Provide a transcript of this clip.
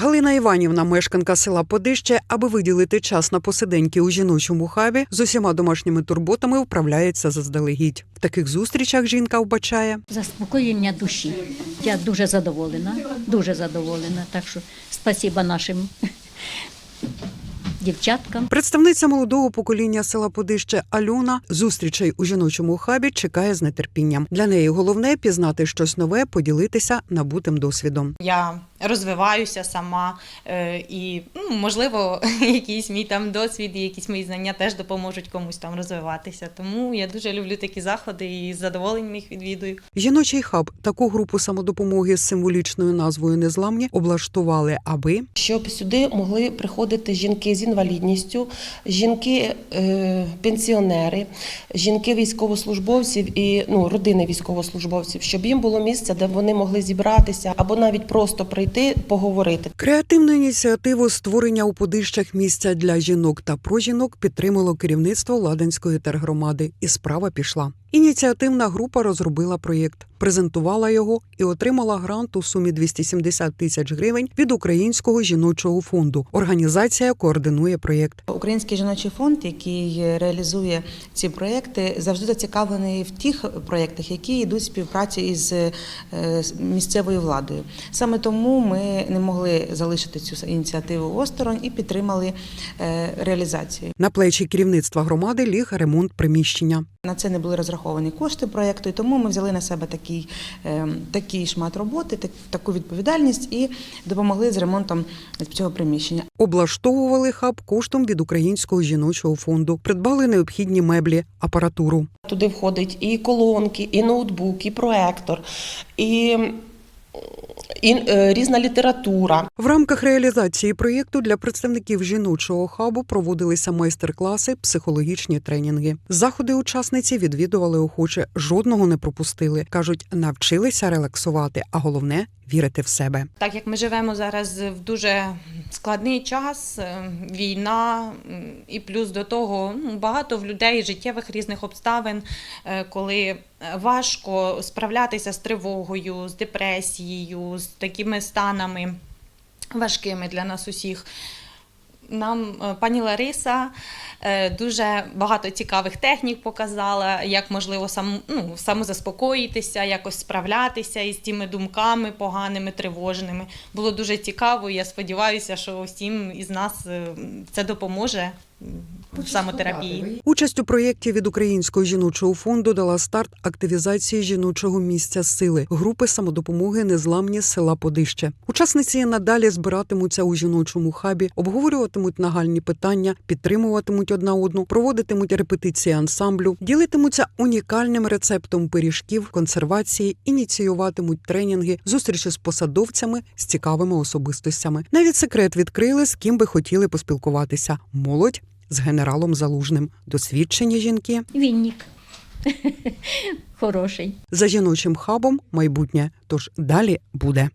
Галина Іванівна, мешканка села Подище, аби виділити час на посиденьки у жіночому хабі, з усіма домашніми турботами вправляється заздалегідь. В таких зустрічах жінка вбачає заспокоєння душі. Я дуже задоволена, дуже задоволена. Так що спасіба нашим дівчаткам. Представниця молодого покоління села Подище Альона зустрічей у жіночому хабі чекає з нетерпінням. Для неї головне пізнати щось нове, поділитися набутим досвідом. Я розвиваюся сама, е, і ну, можливо, якийсь мій там досвід і якісь мої знання теж допоможуть комусь там розвиватися. Тому я дуже люблю такі заходи і з задоволенням їх відвідую. Жіночий хаб таку групу самодопомоги з символічною назвою Незламні облаштували, аби щоб сюди могли приходити жінки з інвалідністю, жінки е, пенсіонери, жінки військовослужбовців і ну, родини військовослужбовців, щоб їм було місце, де вони могли зібратися або навіть просто прийти поговорити. Креативну ініціативу створення у подищах місця для жінок та про жінок підтримало керівництво Ладанської тергромади, і справа пішла. Ініціативна група розробила проєкт, презентувала його і отримала грант у сумі 270 тисяч гривень від Українського жіночого фонду. Організація координує проєкт. Український жіночий фонд, який реалізує ці проекти, завжди зацікавлений в тих проєктах, які йдуть в співпраці із е, місцевою владою. Саме тому ми не могли залишити цю ініціативу осторонь і підтримали е, реалізацію. На плечі керівництва громади ліг ремонт приміщення. На це не були розраховані кошти проєкту, і тому ми взяли на себе такий, е, такий шмат роботи, так- таку відповідальність і допомогли з ремонтом цього приміщення. Облаштовували хаб коштом від Українського жіночого фонду, придбали необхідні меблі, апаратуру. Туди входить і колонки, і ноутбук, і проектор, і, і е, різна література. В рамках реалізації проєкту для представників жіночого хабу проводилися майстер-класи, психологічні тренінги. Заходи учасниці відвідували охоче, жодного не пропустили. кажуть, навчилися релаксувати, а головне вірити в себе. Так як ми живемо зараз в дуже складний час, е, війна, і плюс до того ну, багато в людей життєвих різних обставин, е, коли важко справлятися з тривогою, з депресією, з такими станами важкими для нас усіх. Нам е, пані Лариса е, дуже багато цікавих технік показала, як можливо сам, ну, самозаспокоїтися, якось справлятися із тими думками поганими, тривожними. Було дуже цікаво. і Я сподіваюся, що всім із нас е, це допоможе в самотерапії. Участь у проєкті від Українського жіночого фонду дала старт активізації жіночого місця сили групи самодопомоги незламні села Подище. Учасниці надалі збиратимуться у жіночому хабі, обговорюватимуть нагальні питання, підтримуватимуть одна одну, проводитимуть репетиції ансамблю, ділитимуться унікальним рецептом пиріжків, консервації, ініціюватимуть тренінги, зустрічі з посадовцями з цікавими особистостями. Навіть секрет відкрили, з ким би хотіли поспілкуватися. Молодь з генералом Залужним. Досвідчені жінки Вінник. Хороший. за жіночим хабом майбутнє. Тож далі буде.